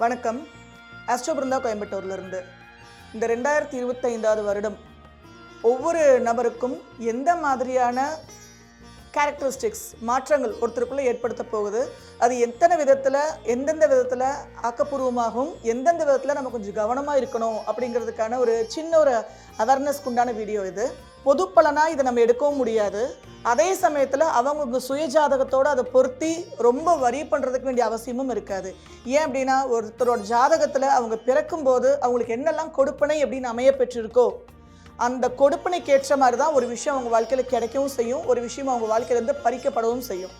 வணக்கம். அஸ்டோபிருந்தா கோயம்புத்தூர்லேருந்து. இந்த ரெண்டாயிரத்தி இருபத்தைந்தாவது வருடம் ஒவ்வொரு நபருக்கும் எந்த மாதிரியான கேரக்டரிஸ்டிக்ஸ் மாற்றங்கள் ஒருத்தருக்குள்ளே ஏற்படுத்த போகுது? அது எத்தனை விதத்தில் எந்தெந்த விதத்தில் ஆக்கப்பூர்வமாகவும் எந்தெந்த விதத்தில் நம்ம கொஞ்சம் கவனமாக இருக்கணும் அப்படிங்கிறதுக்கான ஒரு சின்ன ஒரு அவேர்னஸ்க்கு உண்டான வீடியோ இது. பொதுப்பலனாக இதை நம்ம எடுக்கவும் முடியாது. அதே சமயத்தில் அவங்களுக்கு சுயஜாதகத்தோடு அதை பொருத்தி ரொம்ப வரி பண்ணுறதுக்கு வேண்டிய அவசியமும் இருக்காது. ஏன் அப்படின்னா ஒருத்தரோட ஜாதகத்தில் அவங்க பிறக்கும்போது அவங்களுக்கு என்னெல்லாம் கொடுப்பனை அப்படின்னு அமைய பெற்றிருக்கோ அந்த கொடுப்பனைக்கு ஏற்ற மாதிரி தான் ஒரு விஷயம் அவங்க வாழ்க்கையில் கிடைக்கவும் செய்யும். ஒரு விஷயம் அவங்க வாழ்க்கையிலேருந்து பறிக்கப்படவும் செய்யும்.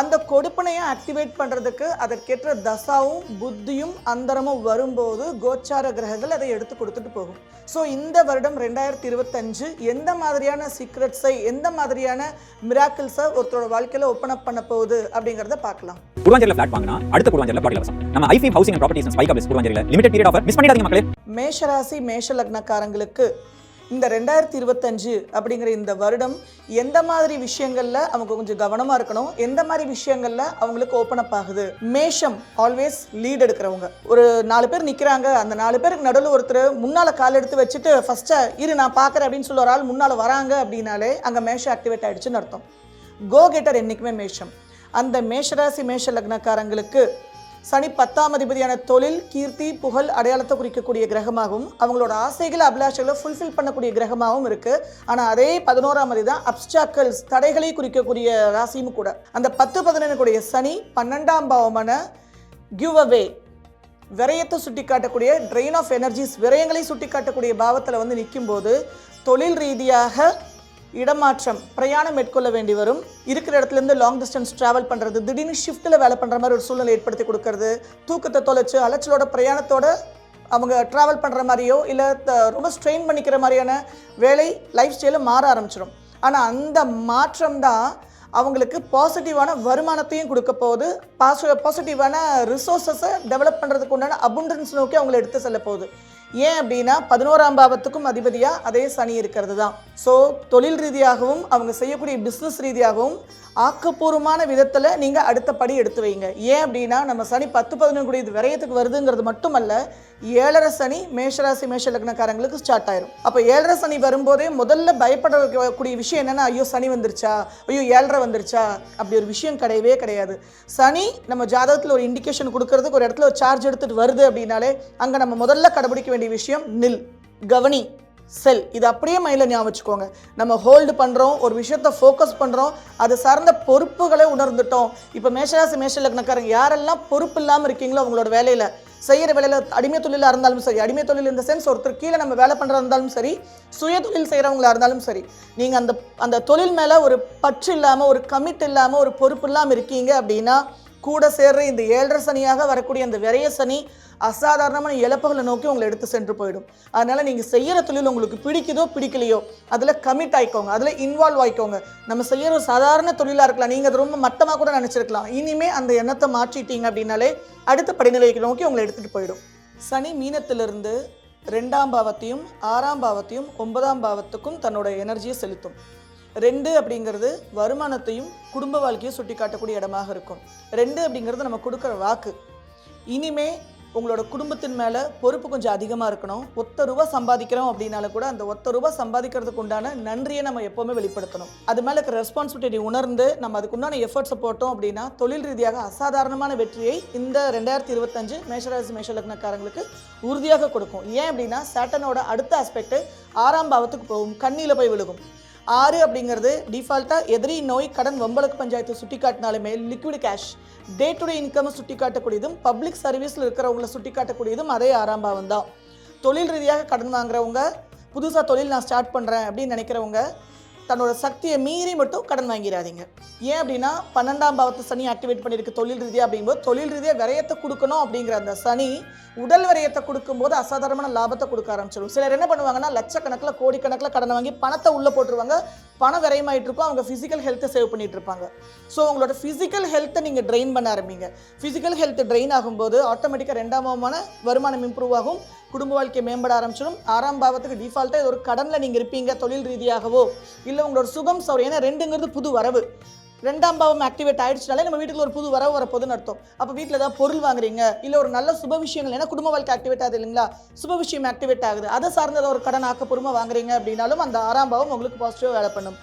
அந்த கொடுப்பனையை ஆக்டிவேட் பண்ணுறதுக்கு அதற்கேற்ற தசாவும் புத்தியும் அந்தரமும் வரும்போது கோச்சார கிரகங்கள் அதை எடுத்து கொடுத்துட்டு போகும். ஸோ இந்த வருடம் ரெண்டாயிரத்தி இருபத்தஞ்சு எந்த மாதிரியான சீக்ரெட்ஸை எந்த மாதிரியான மிராக்கிள்ஸை ஒருத்தரோட வாழ்க்கையில் ஓப்பன் அப் பண்ண போகுது அப்படிங்கிறத பார்க்கலாம். குருவாஞ்சேரியில் ஃபிளாட் வாங்கினா அடுத்த குருவாஞ்சேரியில் பாடி இலவசம் நம்ம ஐஃபி ஹவுசிங் அண்ட் ப்ராப்பர்ட்டிஸ் ஸ்பைக் அப்ஸ் குருவாஞ்சேரியில் லிமிடெட் பீரியட் ஆஃபர் மிஸ் பண்ணிடாதீங்க மக்களே. மேஷராசி மேஷ லக்னக்காரங்களுக்கு இந்த ரெண்டாயிரத்தி இருபத்தஞ்சு அப்படிங்கிற இந்த வருடம் எந்த மாதிரி விஷயங்களில் அவங்க கொஞ்சம் கவனமாக இருக்கணும்? எந்த மாதிரி விஷயங்களில் அவங்களுக்கு ஓப்பன் அப் ஆகுது? மேஷம் ஆல்வேஸ் லீட் எடுக்கிறவங்க. ஒரு நாலு பேர் நிற்கிறாங்க அந்த நாலு பேருக்கு நடுவில் ஒருத்தர் முன்னால் கால் எடுத்து வச்சுட்டு ஃபஸ்ட்டாக இரு நான் பார்க்குறேன் அப்படின்னு சொல்ல ஒரு ஆள் முன்னால் வராங்க அப்படின்னாலே அங்கே மேஷம் ஆக்டிவேட் ஆகிடுச்சுன்னு அர்த்தம். கோ கெட்டர் என்னைக்குமே மேஷம். அந்த மேஷராசி மேஷ லக்னக்காரங்களுக்கு சனி பத்தாம் அதிபதியான தொழில் கீர்த்தி புகழ் அடையாளத்தை குறிக்கக்கூடிய கிரகமாகவும் அவங்களோட ஆசைகளை அபிலாஷைகளை ஃபுல்ஃபில் பண்ணக்கூடிய கிரகமாகவும் இருக்குது ஆனால் அதே பதினோராம் அதிபதி தான் அப்ஸ்டாக்கல்ஸ் தடைகளை குறிக்கக்கூடிய ராசியும் கூட. அந்த பத்து பதினொன்று கூடிய சனி பன்னெண்டாம் பாவமான கிவ் அவே விரயத்தை சுட்டி காட்டக்கூடிய ட்ரெயின் ஆஃப் எனர்ஜிஸ் விரயங்களை சுட்டி காட்டக்கூடிய பாவத்தில் வந்து நிற்கும்போது தொழில் ரீதியாக இடமாற்றம் பிரயாணம் மேற்கொள்ள வேண்டி வரும். இருக்கிற இடத்துல இருந்து லாங் டிஸ்டன்ஸ் ட்ராவல் பண்ணுறது திடீர்னு ஷிஃப்ட்டில் வேலை பண்ணுற மாதிரி ஒரு சூழ்நிலை ஏற்படுத்தி கொடுக்கறது தூக்கத்தை தொலைச்சு அலைச்சலோட பிரயாணத்தோட அவங்க ட்ராவல் பண்ணுற மாதிரியோ இல்லை ரொம்ப ஸ்ட்ரெயின் பண்ணிக்கிற மாதிரியான வேலை லைஃப் ஸ்டைலும் மாற ஆரம்பிச்சிடும் ஆனால் அந்த மாற்றம் தான் அவங்களுக்கு பாசிட்டிவான வருமானத்தையும் கொடுக்க போகுது. பாசிட்டிவான ரிசோர்ஸஸை டெவலப் பண்ணுறதுக்கு உண்டான அபுண்டன்ஸ் நோக்கி அவங்களை எடுத்து செல்ல போகுது. ஏன் அப்படின்னா பதினோராம் பாவத்துக்கும் அதிபதியாக அதே சனி இருக்கிறது தான் ஸோ தொழில் ரீதியாகவும் அவங்க செய்யக்கூடிய பிஸ்னஸ் ரீதியாகவும் ஆக்கப்பூர்வமான விதத்தில் நீங்கள் அடுத்த படி எடுத்து வைங்க. ஏன் அப்படின்னா நம்ம சனி பத்து பதினொன்று கூடிய இது விரயத்துக்கு வருதுங்கிறது மட்டுமல்ல ஏழரை சனி மேஷராசி மேஷ லக்னக்காரங்களுக்கு ஸ்டார்ட் ஆயிரும். அப்போ ஏழரை சனி வரும்போதே முதல்ல பயப்படக்கூடிய விஷயம் என்னன்னா ஐயோ சனி வந்துருச்சா? ஐயோ ஏழரை வந்துருச்சா? அப்படி ஒரு விஷயம் கிடையவே கிடையாது. சனி நம்ம ஜாதகத்தில் ஒரு இண்டிகேஷன் கொடுக்கறதுக்கு ஒரு இடத்துல ஒரு சார்ஜ் எடுத்துட்டு வருது அப்படின்னாலே அங்கே நம்ம முதல்ல கடைபிடிக்க வேண்டிய விஷயம் நில் கவனி. செல். இது அப்படியே மைண்டில் ஞாபகம் வச்சுக்கோங்க. நம்ம ஹோல்டு பண்ணுறோம் ஒரு விஷயத்த ஃபோக்கஸ் பண்ணுறோம் அது சார்ந்த பொறுப்புகளை உணர்ந்துட்டோம். இப்போ மேஷராசி மேஷ லக்னக்காரங்க யாரெல்லாம் பொறுப்பு இல்லாமல் இருக்கீங்களோ அவங்களோட வேலையில் செய்கிற வேலையில் அடிமை தொழிலாக இருந்தாலும் சரி அடிமை தொழில் இந்த சென்ஸ் ஒருத்தர் கீழே நம்ம வேலை பண்ணுறதா இருந்தாலும் சரி சுய தொழில் செய்கிறவங்களா இருந்தாலும் சரி நீங்கள் அந்த அந்த தொழில் மேலே ஒரு பற்று இல்லாமல் ஒரு கமிட் இல்லாமல் ஒரு பொறுப்பு இல்லாமல் இருக்கீங்க அப்படின்னா கூட சேர்ற இந்த ஏழரை சனியாக வரக்கூடிய அந்த விரைய சனி அசாதாரணமான இழப்புகளை நோக்கி உங்களை எடுத்து சென்று போயிடும். அதனால் நீங்கள் செய்கிற தொழில் உங்களுக்கு பிடிக்குதோ பிடிக்கலையோ அதில் கமிட் ஆயிக்கோங்க. அதில் இன்வால்வ் ஆயிக்கோங்க. நம்ம செய்கிற ஒரு சாதாரண தொழிலாக இருக்கலாம். நீங்கள் அது ரொம்ப மட்டமாக கூட நினச்சிருக்கலாம். இனிமே அந்த எண்ணத்தை மாற்றிட்டீங்க அப்படின்னாலே அடுத்த படிநிலைக்கு நோக்கி உங்களை எடுத்துகிட்டு போயிடும். சனி மீனத்திலிருந்து ரெண்டாம் பாவத்தையும் ஆறாம் பாவத்தையும் ஒன்பதாம் பாவத்துக்கும் தன்னோட எனர்ஜியை செலுத்தும். ரெண்டு அப்படிங்கிறது வருமானத்தையும் குடும்ப வாழ்க்கையும் சுட்டி காட்டக்கூடிய இடமாக இருக்கும். ரெண்டு அப்படிங்கிறது நம்ம கொடுக்குற வாக்கு. இனிமே உங்களோட குடும்பத்தின் மேலே பொறுப்பு கொஞ்சம் அதிகமாக இருக்கணும். ஒத்த ரூபா சம்பாதிக்கிறோம் அப்படின்னாலும் கூட அந்த ஒத்த ரூபா சம்பாதிக்கிறதுக்கு உண்டான நன்றியை நம்ம எப்போவுமே வெளிப்படுத்தணும். அது மேலே இருக்கிற ரெஸ்பான்சிபிலிட்டி உணர்ந்து நம்ம அதுக்கு உண்டான எஃபர்ட்ஸை போட்டோம் அப்படின்னா தொழில் ரீதியாக அசாதாரணமான வெற்றியை இந்த ரெண்டாயிரத்தி இருபத்தஞ்சு மேஷராசி மேஷலக்னக்காரங்களுக்கு உறுதியாக கொடுக்கும். ஏன் அப்படின்னா சேட்டனோட அடுத்த ஆஸ்பெக்ட் ஆறாம் பாவத்துக்கு போகும். கண்ணியில் போய் விழுகும். ஆறு அப்படிங்கிறது டிஃபால்ட்டாக எதிரி நோய் கடன் வம்பளக்கு பஞ்சாயத்து சுட்டி காட்டினாலுமே liquid cash day to day இன்கம்மை சுட்டி காட்டக்கூடியதும் பப்ளிக் சர்வீஸில் இருக்கிறவங்கள சுட்டி காட்டக்கூடியதும் அதே ஆறாம் பாவம் தான். தொழில் ரீதியாக கடன் வாங்குறவங்க புதுசாக தொழில் நான் ஸ்டார்ட் பண்ணுறேன் அப்படின்னு நினைக்கிறவங்க தன்னோட சக்தியை மீறி மட்டும் கடன் வாங்கிடாதீங்க ஏன் அப்படின்னா பன்னெண்டாம் பாவத்து சனி ஆக்டிவேட் பண்ணியிருக்கு தொழில் ரீதியாக அப்படிங்கும்போது தொழில் ரீதியாக விரயத்தை கொடுக்கணும் அப்படிங்கிற அந்த சனி உடல் விரயத்தை கொடுக்கும்போது அசாதாரணமான லாபத்தை கொடுக்க ஆரம்பிச்சிடும் சிலர் என்ன பண்ணுவாங்கன்னா லட்சக்கணக்கில் கோடிக்கணக்கில் கடனை வாங்கி பணத்தை உள்ளே போட்டுருவாங்க. பணம் விரயமாயிட்டு இருக்கும். அவங்க ஃபிசிக்கல் ஹெல்த்தை சேவ் பண்ணிட்டு இருப்பாங்க. ஸோ உங்களோட ஃபிசிக்கல் ஹெல்த்தை நீங்கள் ட்ரெயின் பண்ண ஆரம்பிங்க. ஃபிசிக்கல் ஹெல்த் ட்ரெயின் ஆகும்போது ஆட்டோமேட்டிக்காக ரெண்டாம் வருமானம் இம்ப்ரூவ் ஆகும். குடும்ப வாழ்க்கை மேம்பட ஆரம்பிச்சிடும். ஆறாம் பாவத்துக்கு டிஃபால்ட்டாக இது ஒரு கடனில் நீங்கள் இருப்பீங்க தொழில் ரீதியாகவோ இல்லை உங்களோட சுகம் சௌரியம் ஏன்னா ரெண்டுங்கிறது புது வரவு. ரெண்டாம் பாவம் ஆக்டிவேட் ஆயிடுச்சுனாலே நம்ம வீட்டுக்கு ஒரு புது வரவு வரப்போதுன்னு அர்த்தம். அப்போ வீட்டில் ஏதாவது பொருள் வாங்குறீங்க இல்லை ஒரு நல்ல சுப விஷயங்கள் ஏன்னா குடும்ப வாழ்க்கை ஆக்டிவேட் ஆகுது இல்லைங்களா? சுப விஷயம் ஆக்டிவேட் ஆகுது. அதை சார்ந்த ஒரு கடன் ஆக்கப்பூர்வமாக வாங்குறீங்க அப்படின்னாலும் அந்த ஆறாம் பாவம் உங்களுக்கு பாசிட்டிவாக வேலை பண்ணும்.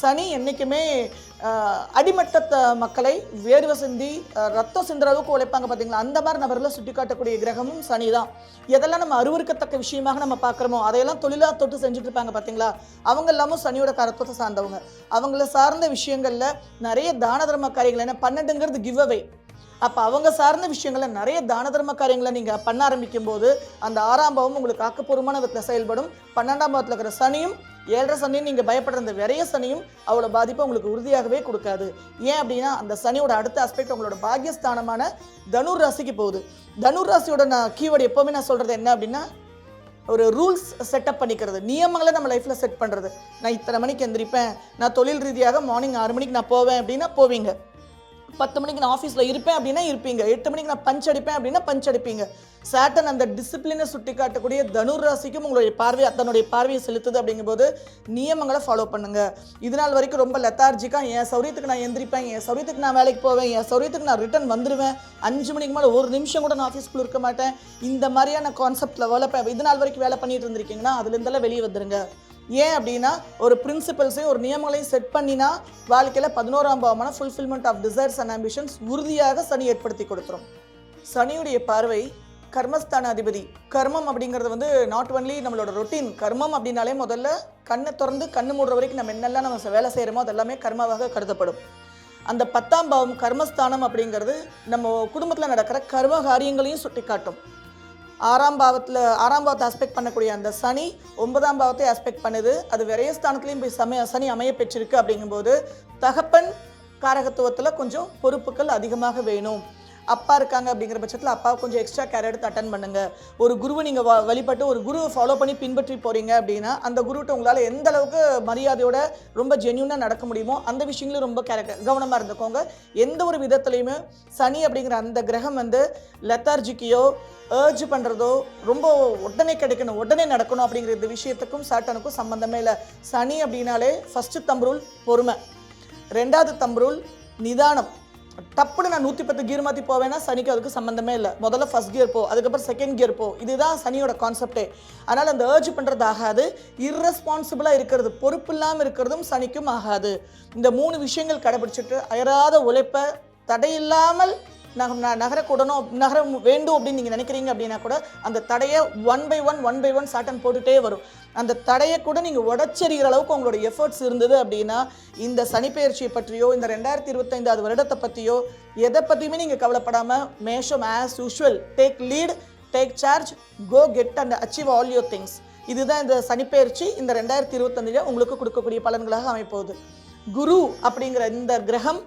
சனி என்றைக்குமே ஆஹ், மக்களை வேர்வை சிந்தி ரத்தம் சிந்துற அளவுக்கு உழைப்பாங்க பார்த்தீங்களா அந்த மாதிரி நபர்களை சுட்டி காட்டக்கூடிய கிரகமும் சனி தான். எதெல்லாம் நம்ம அருவருக்கத்தக்க விஷயமாக நம்ம பார்க்குறோமோ அதையெல்லாம் தொழிலாக தொட்டு செஞ்சுட்டு இருப்பாங்க பார்த்தீங்களா அவங்க எல்லாமும் சனியோட கரத்துவத்தை சார்ந்தவங்க. அவங்கள சார்ந்த விஷயங்களில் நிறைய தான தர்ம காரியங்கள் ஏன்னா பன்னெண்டுங்கிறது கிவ் அவே அப்போ அவங்க சார்ந்த விஷயங்களை நிறைய தான தர்ம காரியங்களை நீங்கள் பண்ண ஆரம்பிக்கும் போது அந்த ஆறாம் பாவம் உங்களுக்கு ஆக்கப்பூர்வமான விதத்தில் செயல்படும். பன்னெண்டாம் பாவத்தில் இருக்கிற சனியும் ஏழரை சனியும் நீங்கள் பயப்படுற அந்த விரைய சனியும் அவ்வளோ பாதிப்பை உங்களுக்கு உறுதியாகவே கொடுக்காது. ஏன் அப்படின்னா அந்த சனியோட அடுத்த அஸ்பெக்ட் உங்களோட பாக்கியஸ்தானமான தனுர் ராசிக்கு போகுது. தனுர் ராசியோட நான் கீவேர்டு எப்போவுமே நான் சொல்கிறது என்ன அப்படின்னா ஒரு ரூல்ஸ் செட்டப் பண்ணிக்கிறது. நியமங்களை நம்ம லைஃப்பில் செட் பண்ணுறது நான் இத்தனை மணிக்கு எந்திரிப்பேன். நான் தொழில் ரீதியாக மார்னிங் ஆறு மணிக்கு நான் போவேன் அப்படின்னா போவீங்க. பத்து மணிக்கு நான் ஆஃபீஸில் இருப்பேன் அப்படின்னா இருப்பீங்க. எட்டு மணிக்கு நான் பஞ்ச் அடிப்பேன் அப்படின்னா பஞ்ச் அடிப்பீங்க. சேட்டன் அந்த டிசிப்ளினை சுட்டி காட்டக்கூடிய தனுர் ராசிக்கும் உங்களுடைய பார்வை தன்னுடைய பார்வையை செலுத்துது அப்படிங்கும்போது நியமங்களை ஃபாலோ பண்ணுங்க. இது நாள் வரைக்கும் ரொம்ப லெத்தார்ஜிக்காக என் சௌரியத்துக்கு நான் எந்திரிப்பேன் என் சௌரியத்துக்கு நான் வேலைக்கு போவேன் என் சௌரியத்துக்கு நான் ரிட்டர்ன் வந்துடுவேன் அஞ்சு மணிக்கு மேலே ஒரு நிமிஷம் கூட நான் ஆஃபீஸ்க்குள்ள இருக்க மாட்டேன். இந்த மாதிரியான கான்செப்டில் வேலை ப- இது நாள் வரைக்கும் வேலை பண்ணிட்டு இருந்திருக்கீங்கன்னா அதுலேருந்தெல்லாம் வெளியே வந்துருங்க. ஏன் அப்படின்னா ஒரு பிரின்சிபல்ஸையும் ஒரு நியமங்களையும் செட் பண்ணினா வாழ்க்கையில் பதினோராம் பாவமான fulfilment of desires and ambitions உறுதியாக சனி ஏற்படுத்தி கொடுத்துரும். சனியுடைய பார்வை கர்மஸ்தான அதிபதி கர்மம் அப்படிங்கிறது வந்து நாட் ஒன்லி நம்மளோட ரொட்டீன் கர்மம் அப்படின்னாலே முதல்ல கண்ணை திறந்து கண்ணு மூடுற வரைக்கும் நம்ம என்னெல்லாம் நம்ம வேலை செய்கிறோமோ அதெல்லாமே கர்மாவாக கருதப்படும். அந்த பத்தாம் பாவம் கர்மஸ்தானம் அப்படிங்கிறது நம்ம குடும்பத்தில் நடக்கிற கர்ம காரியங்களையும் சுட்டி காட்டும் ஆறாம் பாவத்தில் ஆறாம் பாவத்தை அஸ்பெக்ட் பண்ணக்கூடிய அந்த சனி ஒன்பதாம் பாவத்தை அஸ்பெக்ட் பண்ணுது. அது விரயஸ்தானத்துலேயும் போய் சமய சனி அமைய பெற்றிருக்கு அப்படிங்கும்போது தகப்பன் காரகத்துவத்தில் கொஞ்சம் பொறுப்புகள் அதிகமாக வேணும். அப்பா இருக்காங்க அப்படிங்கிற பட்சத்தில் அப்பா கொஞ்சம் எக்ஸ்ட்ரா கேர் எடுத்து அட்டன் பண்ணுங்க. ஒரு குருவை நீங்கள் வழிபட்டு ஒரு குருவை ஃபாலோ பண்ணி பின்பற்றி போறீங்க அப்படின்னா அந்த குருகிட்ட உங்களால் எந்த அளவுக்கு மரியாதையோட ரொம்ப ஜென்யூனாக நடக்க முடியுமோ அந்த விஷயங்களும் ரொம்ப கவனமாக இருந்துக்கோங்க. எந்த ஒரு விதத்துலையுமே சனி அப்படிங்கிற அந்த கிரகம் வந்து லெத்தார்ஜிக்கியோ ஏர்ஜ் பண்ணுறதோ ரொம்ப உடனே கிடைக்கணும் உடனே நடக்கணும் அப்படிங்கிற இந்த விஷயத்துக்கும் சாட்டனுக்கும் சம்மந்தமே இல்லை. சனி அப்படின்னாலே ஃபஸ்ட்டு தம்புருள் பொறுமை. ரெண்டாவது தம்புருள் நிதானம். டப்புன்னு நான் நூற்றி பத்து கியர் மாற்றி போவேன்னா சனிக்கு அதுக்கு சம்மந்தமே இல்லை. முதல்ல ஃபர்ஸ்ட் கியர் போ அதுக்கப்புறம் செகண்ட் கியர் போ. இதுதான் சனியோட கான்செப்டே அதனால் அந்த ஏர்ஜ் பண்ணுறது ஆகாது. இர்ரெஸ்பான்சிபிளாக இருக்கிறது பொறுப்பு இல்லாமல் இருக்கிறதும் சனிக்கும் ஆகாது. இந்த மூணு விஷயங்கள் கடைபிடிச்சிட்டு அயராத உழைப்பை தடையில்லாமல் நக நகரக்கூடணும் நகர வேண்டும் அப்படின்னு நீங்கள் நினைக்கிறீங்க அப்படின்னா கூட அந்த தடையை one by one one by one satin போட்டுட்டே வரும். அந்த தடையை கூட நீங்கள் உடச்சரிகிற அளவுக்கு உங்களோட எஃபர்ட்ஸ் இருந்தது அப்படின்னா இந்த சனிப்பெயர்ச்சியை பற்றியோ இந்த ரெண்டாயிரத்தி இருபத்தைந்தாவது வருடத்தை பற்றியோ எதை பற்றியுமே நீங்கள் கவலைப்படாமல் மேஷம் as usual take lead take charge go get and achieve all your things இதுதான் இந்த சனிப்பெயர்ச்சி இந்த ரெண்டாயிரத்தி இருபத்தஞ்சில் உங்களுக்கு கொடுக்கக்கூடிய பலன்களாக அமைப்போகுது. குரு அப்படிங்கிற இந்த கிரகம்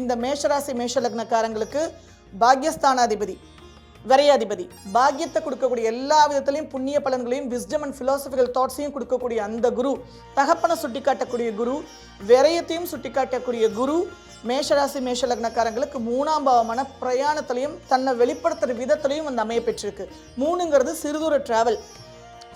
இந்த மேஷராசி மேஷலக்னக்காரங்களுக்கு பாக்யஸ்தானாதிபதி விரையாதிபதி. பாக்கியத்தை கொடுக்கக்கூடிய எல்லா விதத்திலையும் புண்ணிய பலன்களையும் விஸ்டம் அண்ட் ஃபிலாசபிக்கல் தாட்ஸையும் கொடுக்கக்கூடிய அந்த குரு தகப்பனை சுட்டிக்காட்டக்கூடிய குரு விரயத்தையும் சுட்டிக்காட்டக்கூடிய குரு மேஷராசி மேஷ லக்னக்காரங்களுக்கு மூணாம் பாவமான பிரயாணத்திலையும் தன்னை வெளிப்படுத்துகிற விதத்திலையும் வந்து அமைய பெற்றிருக்கு. மூணுங்கிறது சிறுதூர டிராவல்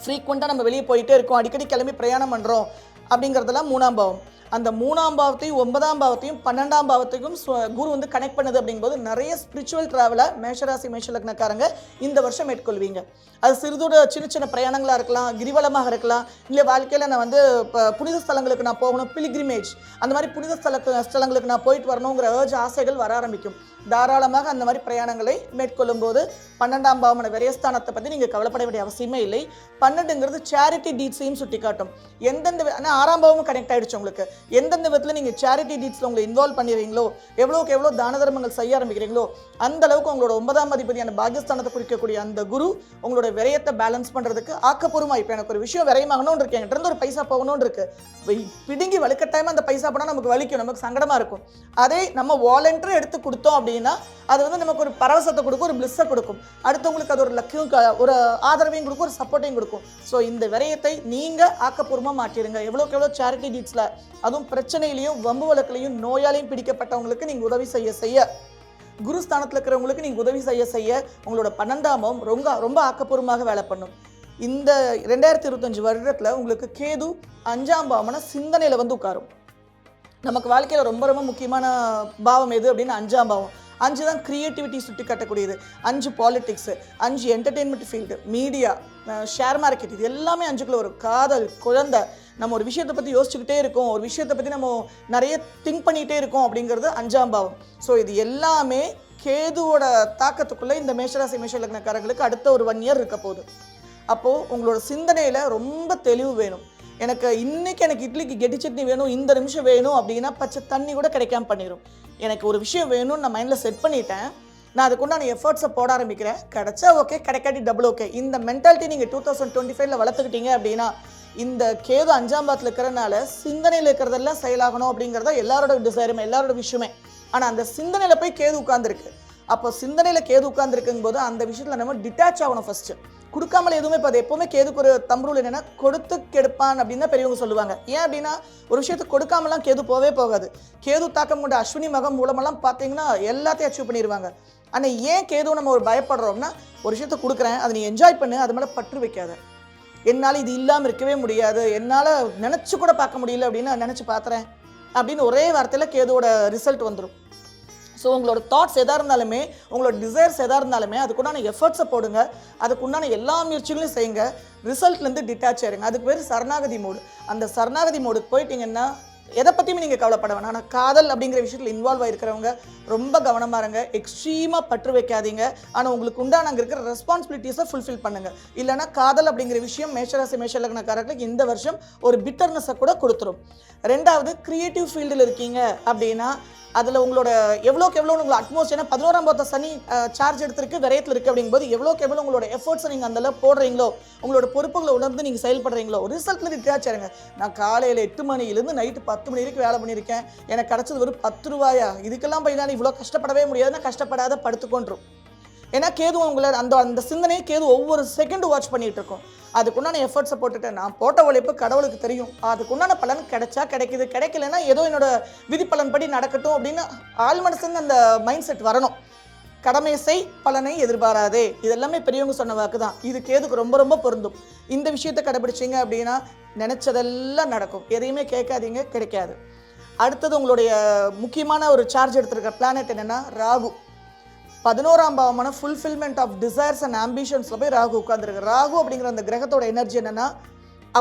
ஃப்ரீக்வெண்ட்டாக நம்ம வெளியே போயிட்டே இருக்கோம். அடிக்கடி கிளம்பி பிரயாணம் பண்ணுறோம் அப்படிங்கிறதெல்லாம் மூணாம் பாவம். அந்த மூணாம் பாவத்தையும் ஒன்பதாம் பாவத்தையும் பன்னெண்டாம் பாவத்தையும் குரு வந்து கனெக்ட் பண்ணுது அப்படிங்கும்போது நிறைய ஸ்பிரிச்சுவல் ட்ராவலை மேஷராசி மேஷலக்னக்காரங்க இந்த வருஷம் மேற்கொள்வீங்க. அது சிறிதோட சின்ன சின்ன பிரயாணங்களாக இருக்கலாம் கிரிவலமாக இருக்கலாம் இல்லை வாழ்க்கையில் நான் வந்து இப்போ புனித ஸ்தலங்களுக்கு நான் போகணும் பிலிகிரிமேஜ் அந்த மாதிரி புனித ஸ்தலக்கு ஸ்தலங்களுக்கு நான் போயிட்டு வரணுங்கிற ஏர்ஜ் ஆசைகள் வர ஆரம்பிக்கும். தாராளமாக அந்த மாதிரி பிரயாணங்களை மேற்கொள்ளும் போது பன்னெண்டாம் பாவமான விரயஸ்தானத்தை பற்றி நீங்கள் கவலைப்பட வேண்டிய அவசியமே இல்லை. பன்னெண்டுங்கிறது சேரிட்டி டீட்ஸையும் சுட்டி காட்டும் எந்தெந்த ஆனால் ஆறாம் பாவமும் கனெக்ட் ஆயிடுச்சு உங்களுக்கு. எந்தெந்த விதத்தில் நீங்கள் சேரிட்டி டீட்ஸில் உங்களை இன்வால்வ் பண்ணுறீங்களோ எவ்வளோக்கு எவ்வளோ தான தர்மங்கள் செய்ய ஆரம்பிக்கிறீங்களோ அந்த அளவுக்கு உங்களோட ஒன்பதாம் அதிபதியான பாகிஸ்தானத்தை குறிக்கக்கூடிய அந்த குரு உங்களோட விரயத்தை பேலன்ஸ் பண்ணுறதுக்கு ஆக்கப்பூர்வமாக இப்போ எனக்கு ஒரு விஷயம் விரயமாகணும்னு இருக்கு. என்கிட்ட இருந்து ஒரு பைசா போகணும்னு இருக்கு. வை- பிடுங்கி வலுக்கட்டாயமாக அந்த பைசா போனால் நமக்கு வலிக்கும் நமக்கு சங்கடமாக இருக்கும். அதே நம்ம வாலண்டர் எடுத்து கொடுத்தோம் அப்படின்னா அது வந்து நமக்கு ஒரு பரவசத்தை கொடுக்கும் ஒரு பிளிஸ்ஸை கொடுக்கும். அடுத்தவங்களுக்கு அது ஒரு லக்கையும் ஒரு ஆதரவையும் கொடுக்கும் ஒரு சப்போர்ட்டையும் கொடுக்கும். ஸோ இந்த விரயத்தை நீங்கள் ஆக்கப்பூர்வமாக மாற்றிடுங்க. எவ்வளோ எவ்வளோக்கு எவ்வளோ சேரிட்டி டீட்ஸில் அதுவும் பிரச்சனையிலையும் வம்பு வழக்குலையும் நோயாலையும் பிடிக்கப்பட்டவங்களுக்கு நீங்கள் உதவி செய்ய செய்ய. குருஸ்தானத்தில் இருக்கிறவங்களுக்கு நீங்கள் உதவி செய்ய செய்ய உங்களோட பன்னெண்டாமம் ரொம்ப ரொம்ப ஆக்கப்பூர்வமாக வேலை பண்ணும். இந்த ரெண்டாயிரத்தி இருபத்தஞ்சு வருடத்தில் உங்களுக்கு கேது அஞ்சாம் பாவம்னா சிந்தனையில் வந்து உட்காரும். நமக்கு வாழ்க்கையில் ரொம்ப ரொம்ப முக்கியமான பாவம் எது அப்படின்னு அஞ்சாம் பாவம். அஞ்சு தான் க்ரியேட்டிவிட்டி சுட்டி கட்டக்கூடியது அஞ்சு பாலிட்டிக்ஸு அஞ்சு entertainment field media share market இது எல்லாமே அஞ்சுக்குள்ள ஒரு காதல் குழந்தை. நம்ம ஒரு விஷயத்தை பற்றி யோசிச்சுக்கிட்டே இருக்கோம். ஒரு விஷயத்தை பற்றி நம்ம நிறைய திங்க் பண்ணிகிட்டே இருக்கோம் அப்படிங்கிறது அஞ்சாம் பாவம். ஸோ இது எல்லாமே கேதுவோட தாக்கத்துக்குள்ளே இந்த மேஷராசி மேஷ லக்னக்காரர்களுக்கு அடுத்த ஒரு ஒன் இயர் இருக்க போகுது. அப்போது உங்களோட சிந்தனையில் ரொம்ப தெளிவு வேணும். எனக்கு இன்னைக்கு எனக்கு இட்லிக்கு கெட்டி சட்னி வேணும் இந்த நிமிஷம் வேணும் அப்படின்னா பச்சை தண்ணி கூட கிடைக்காம பண்ணிடும் எனக்கு ஒரு விஷயம் வேணும்னு நான் மைண்டில் செட் பண்ணிட்டேன். நான் அதுக்குண்டான எஃபர்ட்ஸை போட ஆரம்பிக்கிறேன். கிடைச்சா ஓகே கிடைக்காட்டி டபுள் ஓகே இந்த மென்டாலிட்டி நீங்கள் டூ தௌசண்ட் டுவெண்ட்டி ஃபைவ்ல வளர்த்துக்கிட்டீங்க அப்படின்னா இந்த கேது அஞ்சாம் பாத்தில் இருக்கிறனால சிந்தனையில் இருக்கிறதெல்லாம் செயலாகணும் அப்படிங்கிறத எல்லாரோட டிசைருமே எல்லாரோட விஷயமே. ஆனால் அந்த சிந்தனையில் போய் கேது உட்காந்துருக்கு அப்போ சிந்தனையில் கேது உட்காந்துருக்கும் போது அந்த விஷயத்தில் நம்ம டிட்டாச் ஆகணும் ஃபஸ்ட்டு கொடுக்காமல் எதுவுமே இப்போ அது எப்போவுமே கேதுக்கு ஒரு தம்புருள் என்னென்னா கொடுத்து கெடுப்பான் அப்படின்னு தான் பெரியவங்க சொல்லுவாங்க. ஏன் அப்படின்னா ஒரு விஷயத்தை கொடுக்காமலாம் கேது போவே போகாது. கேது தாக்கம் கொண்ட அஸ்வினி மகம் மூலமெல்லாம் பார்த்தீங்கன்னா எல்லாத்தையும் அச்சீவ் பண்ணிடுவாங்க ஆனால் ஏன் கேதுவும் நம்ம ஒரு பயப்படுறோம்னா ஒரு விஷயத்தை கொடுக்குறேன் அதை நீ என்ஜாய் பண்ணு அது மேலே பற்று வைக்காத. என்னால் இது இல்லாமல் இருக்கவே முடியாது என்னால் நினச்சி கூட பார்க்க முடியல அப்படின்னு நான் நினச்சி பார்த்துறேன் அப்படின்னு ஒரே வார்த்தையில் கேதுவோட ரிசல்ட் வந்துடும் ஸோ உங்களோட தாட்ஸ் எதாக இருந்தாலுமே உங்களோட டிசைர்ஸ் எதாக இருந்தாலுமே அதுக்குண்டான எஃபர்ட்ஸை போடுங்க. அதுக்குண்டான எல்லா முயற்சிகளையும் செய்யுங்க. ரிசல்ட்லேருந்து டிட்டாச் ஆயிருங்க. அதுக்கு பேர் சரணாகதி மோடு அந்த சரணாகதி மோடுக்கு போயிட்டீங்கன்னா எதை பற்றியுமே நீங்கள் கவலைப்பட வேணாம். ஆனால் காதல் அப்படிங்கிற விஷயத்தில் இன்வால்வ் ஆகிருக்கிறவங்க ரொம்ப கவனமாக இருங்க. எக்ஸ்ட்ரீமாக பற்று வைக்காதீங்க. ஆனால் உங்களுக்கு உண்டான அங்கே இருக்கிற ரெஸ்பான்சிபிலிட்டிஸை ஃபுல்ஃபில் பண்ணுங்க. இல்லைனா காதல் அப்படிங்கிற விஷயம் மேஷராசி மேஷலக்னக்காரர்களுக்கு இந்த வருஷம் ஒரு பிட்டர்னஸை கூட கொடுத்துரும். ரெண்டாவது க்ரியேட்டிவ் ஃபீல்டில் இருக்கீங்க அப்படின்னா அதில் உங்களோட எவ்வளோக்கு எவ்வளோ உங்களோட அட்மோஸ்ட் ஏன்னா பதினோராம் பாவத்தை சனி சார்ஜ் எடுத்திருக்கு விரயத்தில் இருக்குது அப்படிங்கும்போது எவ்வளோக்கு எவ்வளோ உங்களோட எஃபர்ட்ஸை நீங்கள் அந்த போடுறீங்களோ உங்களோட பொறுப்புகளை உணர்ந்து நீங்கள் செயல்படுறீங்களோ ரிசல்ட்டில் டிட்டாச் ஆயிருங்க நான் காலையில் எட்டு மணிலேருந்து நைட்டு பத்து மணி வரைக்கும் வேலை பண்ணியிருக்கேன். எனக்கு கிடச்சது ஒரு பத்து ரூபாயா? இதுக்கெல்லாம் போய் நான் இவ்வளோ கஷ்டப்படவே முடியாதுன்னா கஷ்டப்படாத படுத்துக்கொண்டுரும். ஏன்னா கேது உங்களை அந்த அந்த சிந்தனையை கேது ஒவ்வொரு செகண்டும் வாட்ச் பண்ணிட்டு இருக்கோம். அதுக்குண்டான எஃபர்ட்ஸை போட்டுட்டேன் நான் போட்ட உழைப்பு கடவுளுக்கு தெரியும். அதுக்குண்டான பலன் கிடைச்சா கிடைக்குது. கிடைக்கலன்னா ஏதோ என்னோட விதிப்பலன் படி நடக்கட்டும் அப்படின்னு ஆள் மனசுன்னு அந்த மைண்ட் செட் வரணும். கடமை செய் பலனை எதிர்பாராதே. இதெல்லாமே பெரியவங்க சொன்ன வாக்கு தான் இது கேதுக்கு ரொம்ப ரொம்ப பொருந்தும். இந்த விஷயத்தை கடைபிடிச்சிங்க அப்படின்னா நினச்சதெல்லாம் நடக்கும். எதையுமே கேட்காதீங்க கிடைக்காது. அடுத்தது உங்களுடைய முக்கியமான ஒரு சார்ஜ் எடுத்திருக்க பிளானட் என்னென்னா ராகு. பதினோராம் பாவமான ஃபுல்ஃபில்மெண்ட் ஆஃப் டிசைர்ஸ் அண்ட் ஆம்பிஷன்ஸில் போய் ராகு உட்காந்துருக்கு ராகு அப்படிங்கிற அந்த கிரகத்தோட எனர்ஜி என்னென்னா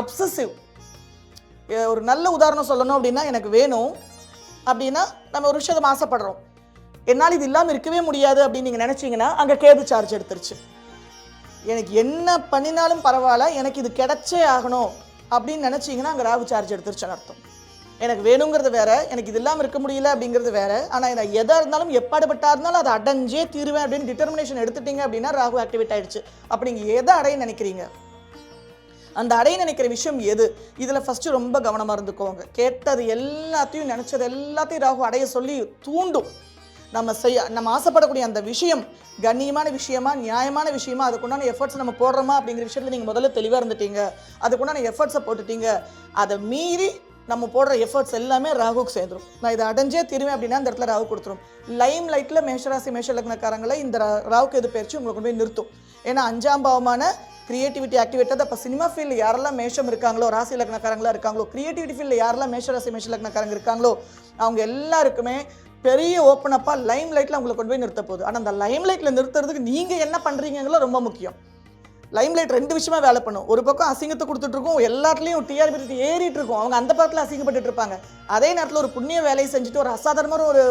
அப்சசிவ் ஒரு நல்ல உதாரணம் சொல்லணும் அப்படின்னா எனக்கு வேணும் அப்படின்னா நம்ம ஒரு விஷயத்தை ஆசைப்படுறோம். என்னால் இது இல்லாமல் இருக்கவே முடியாது அப்படின்னு நீங்கள் நினச்சிங்கன்னா அங்கே கேது சார்ஜ் எடுத்துருச்சு. எனக்கு என்ன பண்ணினாலும் பரவாயில்ல எனக்கு இது கிடைச்சே ஆகணும் அப்படின்னு நினச்சிங்கன்னா அங்கே ராகு சார்ஜ் எடுத்துருச்சுன்னு அர்த்தம். எனக்கு வேணுங்கிறது வேற எனக்கு இது இல்லாமல் இருக்க முடியல அப்படிங்கிறது வேற. ஆனால் நான் எதாக இருந்தாலும் எப்பாடுபட்டா இருந்தாலும் அதை அடைஞ்சே தீருவேன் அப்படின்னு டிட்டர்மினேஷன் எடுத்துட்டீங்க அப்படின்னா ராகு ஆக்டிவேட் ஆயிடுச்சு. அப்போ நீங்கள் எதை அடைய நினைக்கிறீங்க? அந்த அடைய நினைக்கிற விஷயம் எது? இதில் ஃபஸ்ட்டு ரொம்ப கவனமாக இருந்துக்கோங்க. கேட்டது எல்லாத்தையும் நினச்சது எல்லாத்தையும் ராகு அடைய சொல்லி தூண்டும். நம்ம செய்ய நம்ம ஆசைப்படக்கூடிய அந்த விஷயம் கண்ணியமான விஷயமா நியாயமான விஷயமா அதுக்குண்டான எஃபர்ட்ஸ் நம்ம போடுறோமா அப்படிங்கிற விஷயத்தில் நீங்கள் முதல்ல தெளிவாக இருந்துட்டீங்க. அதுக்குண்டான எஃபர்ட்ஸை போட்டுட்டீங்க. அதை மீறி நம்ம போடுற எஃபர்ட்ஸ் எல்லாமே ராகுக்கு சேர்ந்துரும். நான் இதை அடைஞ்சே திரும்ப அப்படின்னா அந்த இடத்துல ராகு கொடுத்துரும். லைம் லைட்டில் மேஷராசி மேஷ லக்னக்காரங்களை இந்த ராகுக்கு எது பயிற்சி உங்களுக்கு கொண்டு போய் நிறுத்தும். ஏன்னா அஞ்சாம் பாவமான கிரியேட்டிவிட்டி ஆக்டிவேட்டட் அப்போ சினிமா ஃபீல்டில் யாரெல்லாம் மேஷம் இருக்காங்களோ ராசி லக்னக்காரங்களா இருக்காங்களோ கிரியேட்டிவிட்டி ஃபீல்டில் யாரெல்லாம் மேஷராசி மேஷ லக்னக்காரங்க இருக்காங்களோ அவங்க எல்லாருக்குமே பெரிய ஓப்பன் அப்பாக லைம் லைட்டில் உங்களை கொண்டு போய் நிறுத்த போகுது. ஆனால் அந்த லைம் லைட்டில் நிறுத்துறதுக்கு நீங்கள் என்ன பண்ணுறீங்களோ ரொம்ப முக்கியம். லைம்லைட் ரெண்டு விஷயமா வேலை பண்ணும். ஒரு பக்கம் அசிங்கத்தை கொடுத்துட்ருக்கோம் எல்லாத்துலேயும் டிஆர்பி ஏறிட்டு இருக்கும் அவங்க அந்த பக்கத்தில் அசிங்கப்பட்டு இருப்பாங்க. அதே நேரத்தில் ஒரு புண்ணிய வேலையை செஞ்சுட்டு ஒரு அசாதாரணமான ஒரு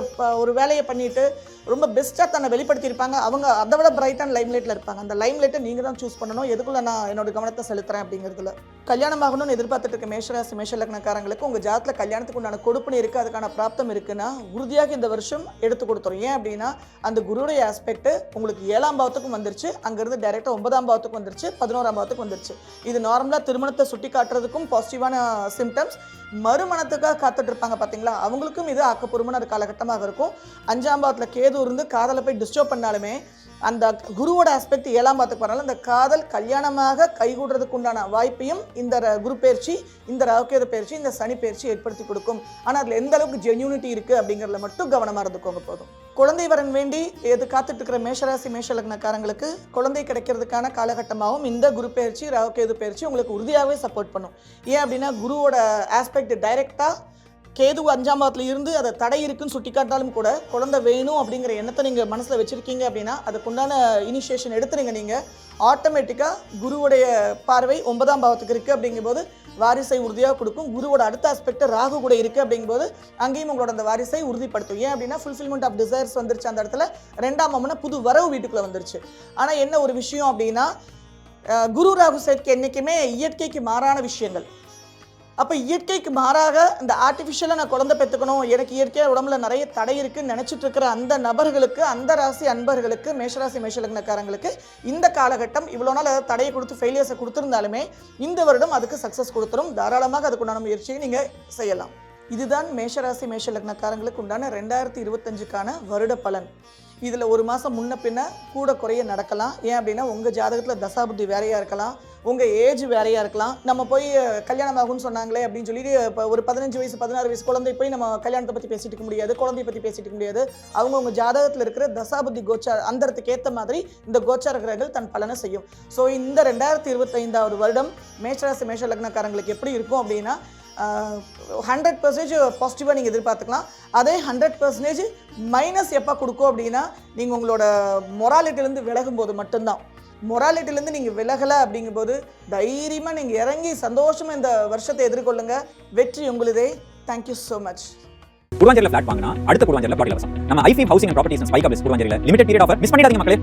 ஒரு வேலையை பண்ணிட்டு ரொம்ப பெஸ்ட்டாக தன்னை வெளிப்படுத்தியிருப்பாங்க அவங்க அதை விட பிரைட்டான லைம்லைட்டில் இருப்பாங்க. அந்த லைம்லைட்டை நீங்கள் தான் சூஸ் பண்ணணும். எதுக்குள்ள நான் என்னோட கவனத்தை செலுத்துறேன் அப்படிங்கிறதுல. கல்யாணம் ஆகணும்னு எதிர்பார்த்துட்டு இருக்க மேஷராசி மேஷ லக்னக்காரங்களுக்கு உங்கள் ஜாத்தில் கல்யாணத்துக்கு உண்டான கொடுப்புன்னு இருக்குது அதுக்கான பிராப்தம் இருக்குன்னா உறுதியாக இந்த வருஷம் எடுத்து கொடுத்துரும். ஏன் அப்படின்னா அந்த குருடைய ஆஸ்பெக்ட் உங்களுக்கு ஏழாம் பாவத்துக்கும் வந்துருச்சு. அங்கேருந்து டைரெக்டாக ஒன்பதாம் பாவத்துக்கும் வந்துருச்சு பதினோராம் பாவத்துக்கு வந்துருச்சு. இது நார்மலாக திருமணத்தை சுட்டி காட்டுறதுக்கும் பாசிட்டிவான சிம்டம்ஸ் மறுமணத்துக்காக காத்துட்டு இருப்பாங்க பார்த்தீங்களா அவங்களுக்கும் இது ஆக்கப்பூர்வமான ஒரு காலகட்டமாக இருக்கும். அஞ்சாம் பாவத்தில் கேது இருந்து காதலை போய் டிஸ்டர்ப் பண்ணாலுமே அந்த குருவோட ஆஸ்பெக்ட் ஏழாம் பாத்துக்கு வரனால அந்த காதல் கல்யாணமாக கைகூடுறதுக்கு உண்டான வாய்ப்பையும் இந்த ர- குரு பயிற்சி இந்த ராகுகேது பயிற்சி இந்த சனி பயிற்சி ஏற்படுத்தி கொடுக்கும். ஆனால் அதில் எந்த அளவுக்கு ஜென்யூனிட்டி இருக்குது அப்படிங்கிறதுல மட்டும் கவனமாக இருந்துக்கோங்க போதும். குழந்தை வரன் வேண்டி எது காத்துட்டு இருக்கிற மேஷராசி மேஷலக்னக்காரங்களுக்கு குழந்தை கிடைக்கிறதுக்கான காலகட்டமாகவும் இந்த குரு பயிற்சி ராகுகேது பயிற்சி உங்களுக்கு உறுதியாகவே சப்போர்ட் பண்ணும். ஏன் அப்படின்னா குருவோட ஆஸ்பெக்ட் டைரெக்டாக கேது அஞ்சாம் பாதத்தில் இருந்து அதை தடை இருக்குன்னு சுட்டி காட்டாலும் கூட குழந்தை வேணும் அப்படிங்கிற எண்ணத்தை நீங்கள் மனசில் வச்சுருக்கீங்க அப்படின்னா அதுக்குண்டான இனிஷியேஷன் எடுத்துருங்க நீங்கள் ஆட்டோமேட்டிக்காக குருவுடைய பார்வை ஒன்பதாம் பாவத்துக்கு இருக்குது அப்படிங்கும்போது வாரிசை உறுதியாக கொடுக்கும். குருவோட அடுத்த ஆஸ்பெக்ட் ராகு கூட இருக்குது அப்படிங்கும்போது அங்கேயும் உங்களோட அந்த வாரிசை உறுதிப்படுத்தும். ஏன் அப்படின்னா ஃபுல்ஃபில்மெண்ட் ஆஃப் டிசைர்ஸ் வந்துருச்சு அந்த இடத்துல. ரெண்டாம் மாமனா புது வரவு வீட்டுக்குள்ளே வந்துருச்சு. ஆனால் என்ன ஒரு விஷயம் அப்படின்னா குரு ராகு சேர்க்கை என்றைக்குமே இயற்கைக்கு மாறான விஷயங்கள். அப்போ இயற்கைக்கு மாறாக இந்த ஆர்டிஃபிஷியலாக நான் குழந்தை பெற்றுக்கணும் எனக்கு இயற்கையாக உடம்புல நிறைய தடை இருக்குன்னு நினச்சிட்டு இருக்கிற அந்த நபர்களுக்கு அந்த ராசி அன்பர்களுக்கு மேஷராசி மேஷலக்னக்காரங்களுக்கு இந்த காலகட்டம் இவ்வளோ நாள் ஏதாவது தடையை கொடுத்து ஃபெயிலியர்ஸை கொடுத்துருந்தாலுமே இந்த வருடம் அதுக்கு சக்ஸஸ் கொடுத்துரும். தாராளமாக அதுக்குண்டான முயற்சியை நீங்கள் செய்யலாம். இதுதான் மேஷராசி மேஷலக்னக்காரங்களுக்கு உண்டான ரெண்டாயிரத்தி இருபத்தஞ்சுக்கான வருட பலன். இதில் ஒரு மாதம் முன்ன பின்ன கூட குறைய நடக்கலாம். ஏன் அப்படின்னா உங்கள் ஜாதகத்தில் தசாபுத்தி வேறையாக இருக்கலாம். உங்கள் ஏஜ் வேறையாக இருக்கலாம். நம்ம போய் கல்யாணம் ஆகும்னு சொன்னாங்களே அப்படின்னு சொல்லிட்டு இப்போ ஒரு பதினஞ்சு வயசு பதினாறு வயசு குழந்தை போய் நம்ம கல்யாணத்தை பற்றி பேசிட்டு இருக்க முடியாது குழந்தைய பற்றி பேசிட்டு இருக்க முடியாது. அவங்க உங்கள் ஜாதகத்தில் இருக்கிற தசாபுத்தி கோச்சார் அந்தரத்துக்கு ஏற்ற மாதிரி இந்த கோச்சார கிரகங்கள் தன் பலனை செய்யும். ஸோ இந்த ரெண்டாயிரத்தி இருபத்தைந்தாவது வருடம் மேஷராசி மேஷ லக்னக்காரங்களுக்கு எப்படி இருக்கும் அப்படின்னா ஹண்ட்ரட் பர்சன்டேஜ் பாசிட்டிவாக நீங்கள் எதிர்பார்த்துக்கலாம். அதே ஹண்ட்ரட் பர்சன்டேஜ் மைனஸ் எப்போ கொடுக்கும் அப்படின்னா நீங்கள் உங்களோட மொராலிட்டிலேருந்து விலகும் போது மட்டும்தான். மொராலிட்டிலேருந்து நீங்கள் விலகலை அப்படிங்கும்போது தைரியமாக நீங்கள் இறங்கி சந்தோஷமாக இந்த வருஷத்தை எதிர்கொள்ளுங்க. வெற்றி உங்களுதே. தேங்க்யூ ஸோ மச் குருவாஞ்சேரியில் ஃபிளாட் வாங்கினா அடுத்த குருவாஞ்சேரியில் பிளாட் இலவசம் நம்ம ஐஃபி housing and properties spike office குருவாஞ்சேரியில் லிமிடெட் பீரியட் ஆஃபர் மிஸ் பண்ணிடாதீங்க மக்களே.